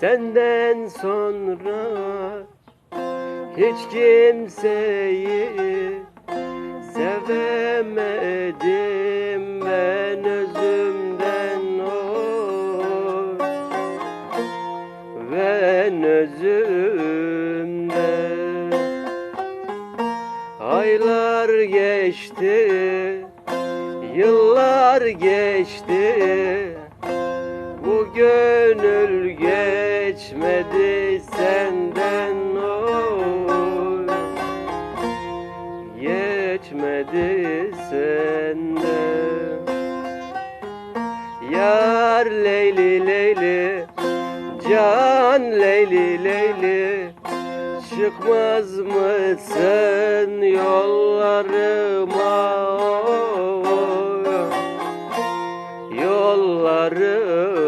Senden sonra hiç kimseyi sevemedim. Ben özümden oy ben özümden. Aylar geçti Yıllar geçti gönül geçmedi senden oy Geçmedi senden Yar Leyli Leyli Can Leyli Leyli. Çıkmaz mısın yollarıma? Oy? Yollarıma